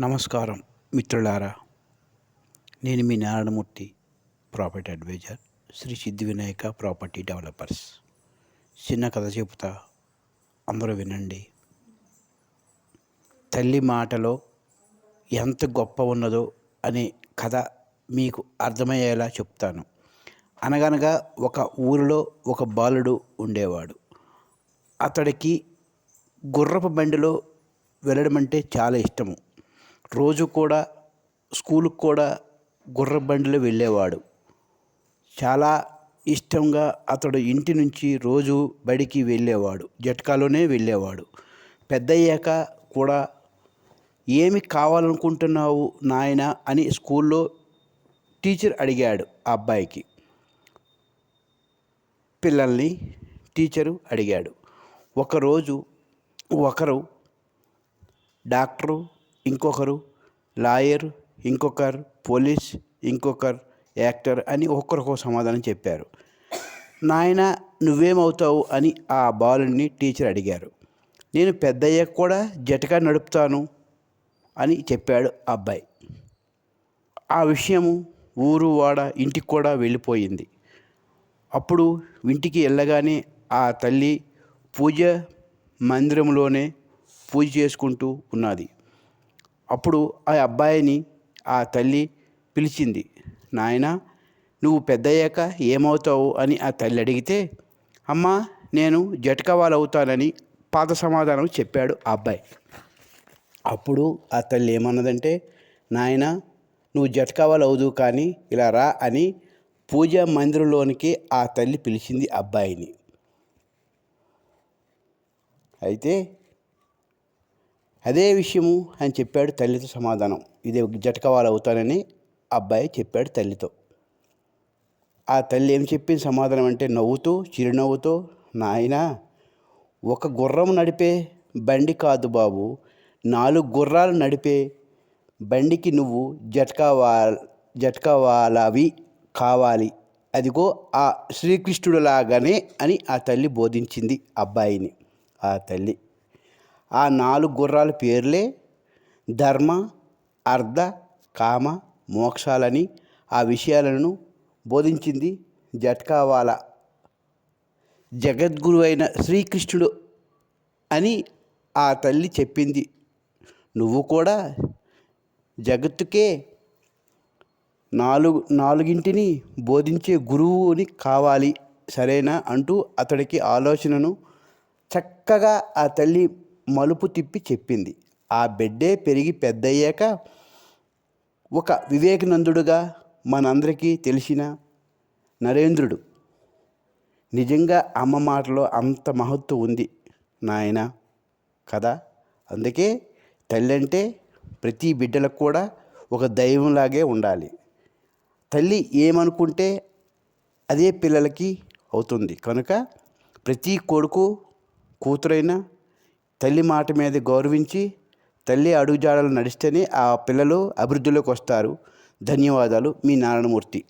నమస్కారం మిత్రులారా. నేను మీ Narayanamurthy property advisor Shri Siddhi Vinayaka property developers. చిన్న కథ చెబుతా అందరూ వినండి. తల్లి మాటలో ఎంత గొప్ప ఉన్నదో అనే కథ మీకు అర్థమయ్యేలా చెప్తాను. అనగనగా ఒక ఊరిలో ఒక బాలుడు ఉండేవాడు. అతడికి గుర్రపు బండిలో వెళ్ళడం అంటే చాలా ఇష్టము. రోజు కూడా స్కూలుకు కూడా గుర్ర బండిలో వెళ్ళేవాడు. చాలా ఇష్టంగా అతడు ఇంటి నుంచి రోజు బడికి వెళ్ళేవాడు జట్కాలోనే వెళ్ళేవాడు. పెద్దయ్యాక కూడా ఏమి కావాలనుకుంటున్నావు నాయన? అని స్కూల్లో టీచర్ అడిగాడు ఆ అబ్బాయికి. పిల్లల్ని టీచరు అడిగాడు. ఒకరోజు ఒకరు డాక్టరు ఇంకొకరు లాయర్ ఇంకొకరు పోలీస్ ఇంకొకరు యాక్టర్ అని ఒక్కరికొక సమాధానం చెప్పారు. నాయన నువ్వేమవుతావు? అని ఆ బాలుని టీచర్ అడిగారు. నేను పెద్దయ్యాక కూడా జటగా నడుపుతాను అని చెప్పాడు అబ్బాయి. ఆ విషయము ఊరు వాడ ఇంటికి కూడా వెళ్ళిపోయింది. అప్పుడు ఇంటికి వెళ్ళగానే ఆ తల్లి పూజ మందిరంలోనే పూజ చేసుకుంటూ ఉన్నది. అప్పుడు ఆ అబ్బాయిని ఆ తల్లి పిలిచింది నాయన నువ్వు పెద్దయ్యాక ఏమవుతావు? అని ఆ తల్లి అడిగితే అమ్మ నేను జటకవాలు అవుతానని పాత సమాధానం చెప్పాడు ఆ అబ్బాయి. అప్పుడు ఆ తల్లి ఏమన్నదంటే నాయన నువ్వు జటకావాలు అవుదు కానీ ఇలా రా అని పూజా మందిరంలోనికి ఆ తల్లి పిలిచింది అబ్బాయిని. అయితే అదే విషయము అని చెప్పాడు తల్లితో సమాధానం. ఇదే జటకవాలు అవుతానని అబ్బాయి చెప్పాడు తల్లితో. ఆ తల్లి ఏం చెప్పింది సమాధానం అంటే నవ్వుతూ చిరునవ్వుతో నాయన ఒక గుర్రం నడిపే బండి కాదు బాబు. నాలుగు గుర్రాలు నడిపే బండికి నువ్వు జట్కావా జట్కావాలవి కావాలి. అదిగో ఆ శ్రీకృష్ణుడు లాగానే అని ఆ తల్లి బోధించింది అబ్బాయిని. ఆ తల్లి ఆ నాలుగు గుర్రాల పేర్లే ధర్మ అర్ధ కామ మోక్షాలని ఆ విషయాలను బోధించింది జట్కావాల. జగద్గురు అయిన శ్రీకృష్ణుడు అని ఆ తల్లి చెప్పింది. నువ్వు కూడా జగత్తుకే నాలుగు నాలుగింటిని బోధించే గురువుని కావాలి సరేనా? అంటూ అతడికి ఆలోచనను చక్కగా ఆ తల్లి మలుపు తిప్పి చెప్పింది. ఆ బిడ్డే పెరిగి పెద్దయ్యాక ఒక వివేకానందుడుగా మనందరికీ తెలిసిన నరేంద్రుడు. నిజంగా అమ్మ మాటలో అంత మహత్వం ఉంది నాయన కదా? అందుకే తల్లి అంటే ప్రతి బిడ్డలకు కూడా ఒక దైవంలాగే ఉండాలి. తల్లి ఏమనుకుంటే అదే పిల్లలకి అవుతుంది. కనుక ప్రతి కొడుకు కూతురైనా తల్లి మాట మీద గౌరవించి తల్లి అడుగుజాడలు నడిస్తేనే ఆ పిల్లలు అభివృద్ధిలోకి వస్తారు. ధన్యవాదాలు. మీ నారాయణమూర్తి.